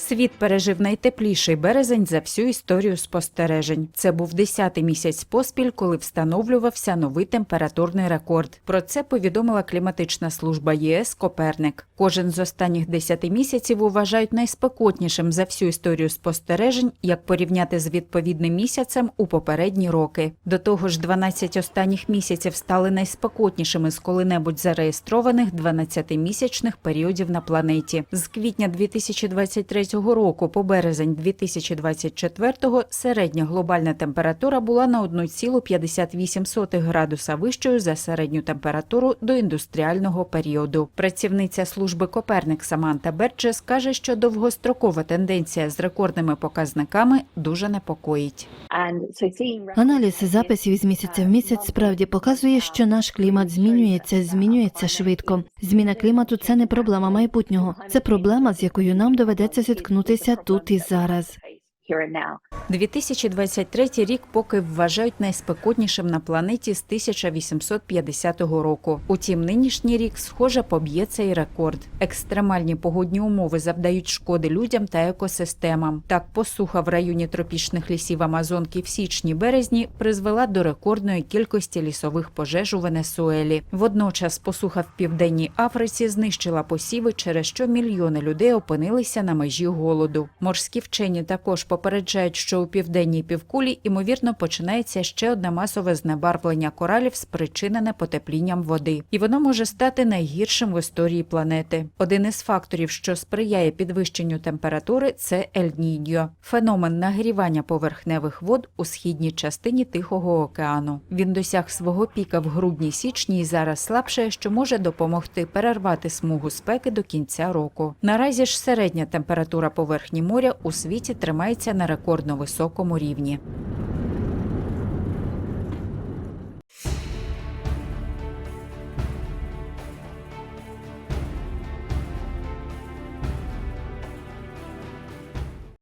Світ пережив найтепліший березень за всю історію спостережень. Це був 10-й місяць поспіль, коли встановлювався новий температурний рекорд. Про це повідомила кліматична служба ЄС Коперник. Кожен з останніх 10 місяців вважають найспекотнішим за всю історію спостережень, як порівняти з відповідним місяцем у попередні роки. До того ж, 12 останніх місяців стали найспекотнішими з коли-небудь зареєстрованих 12-місячних періодів на планеті. З квітня 2023 року по березень 2024 середня глобальна температура була на 1,58 градуса вищою за середню температуру до індустріального періоду. Працівниця служби Коперник Саманта Берджес каже, що довгострокова тенденція з рекордними показниками дуже непокоїть. Аналіз записів із місяця в місяць справді показує, що наш клімат змінюється, змінюється швидко. Зміна клімату це не проблема майбутнього, це проблема, з якою нам доведеться зіткнутися тут і зараз. 2023 рік поки вважають найспекотнішим на планеті з 1850 року. Утім, нинішній рік схоже поб'є цей рекорд. Екстремальні погодні умови завдають шкоди людям та екосистемам. Так, посуха в районі тропічних лісів Амазонки в січні-березні призвела до рекордної кількості лісових пожеж у Венесуелі. Водночас посуха в південній Африці знищила посіви, через що мільйони людей опинилися на межі голоду. Морські вчені також попереджають, що у південній півкулі ймовірно починається ще одне масове знебарвлення коралів, спричинене потеплінням води, і воно може стати найгіршим в історії планети. Один із факторів, що сприяє підвищенню температури, це Ель-Ніньо – феномен нагрівання поверхневих вод у східній частині Тихого океану. Він досяг свого піка в грудні-січні і зараз слабше, що може допомогти перервати смугу спеки до кінця року. Наразі ж середня температура поверхні моря у світі тримається на рекордно високому рівні.